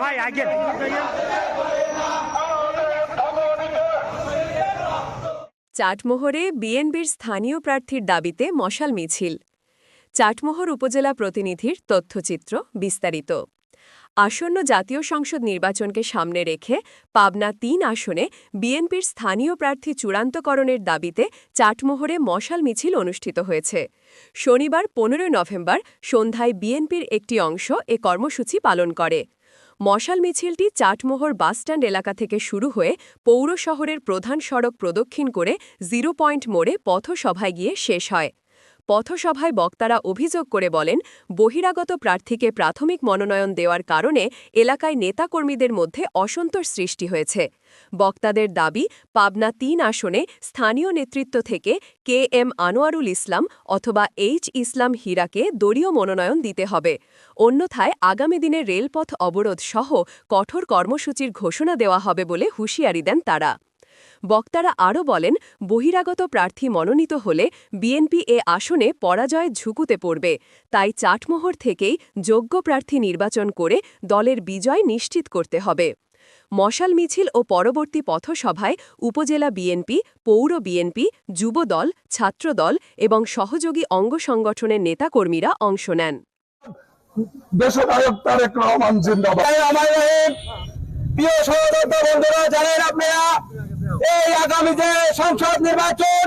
ভাই, আগে। চাটমোহরে বিএনপির স্থানীয় প্রার্থীর দাবিতে মশাল মিছিল। চাটমোহর উপজেলা প্রতিনিধির তথ্যচিত্র বিস্তারিত। আসন্ন জাতীয় সংসদ নির্বাচনকে সামনে রেখে পাবনা তিন আসনে বিএনপির স্থানীয় প্রার্থী চূড়ান্তকরণের দাবিতে চাটমোহরে মশাল মিছিল অনুষ্ঠিত হয়েছে। শনিবার পনেরোই নভেম্বর সন্ধ্যায় বিএনপির একটি অংশ এ কর্মসূচি পালন করে। মশাল মিছিলটি চাটমোহর বাসস্ট্যান্ড এলাকা থেকে শুরু হয়ে পৌর শহরের প্রধান সড়ক প্রদক্ষিণ করে জিরো পয়েন্ট মোড়ে পথসভায় গিয়ে শেষ হয়। পথসভায় বক্তারা অভিযোগ করে বলেন, বহিরাগত প্রার্থীকে প্রাথমিক মনোনয়ন দেওয়ার কারণে এলাকায় নেতাকর্মীদের মধ্যে অসন্তোষ সৃষ্টি হয়েছে। বক্তাদের দাবি, পাবনা তিন আসনে স্থানীয় নেতৃত্ব থেকে কে এম আনোয়ারুল ইসলাম অথবা এইচ ইসলাম হীরাকে দলীয় মনোনয়ন দিতে হবে। অন্যথায় আগামী দিনে রেলপথ অবরোধ সহ কঠোর কর্মসূচির ঘোষণা দেওয়া হবে বলে হুঁশিয়ারি দেন তারা। বক্তারা আরও বলেন বহিরাগত প্রার্থী মনোনীত হলে বিএনপি এ আসনে পরাজয়ের ঝুঁকুতে পড়বে। তাই চাটমোহর থেকেই যোগ্য প্রার্থী নির্বাচন করে দলের বিজয় নিশ্চিত করতে হবে। মশাল মিছিল ও পরবর্তী পথসভায় উপজেলা বিএনপি পৌর বিএনপি যুবদল ছাত্রদল এবং সহযোগী অঙ্গ সংগঠনের নেতাকর্মীরা অংশ নেন। দেশনায়ক তারেক রহমান জিন্দাবাদ। আমাদের প্রিয় সহযোদ্ধা বন্ধুরা জানেন আপনারা এই আগামী যে সংসদ নির্বাচন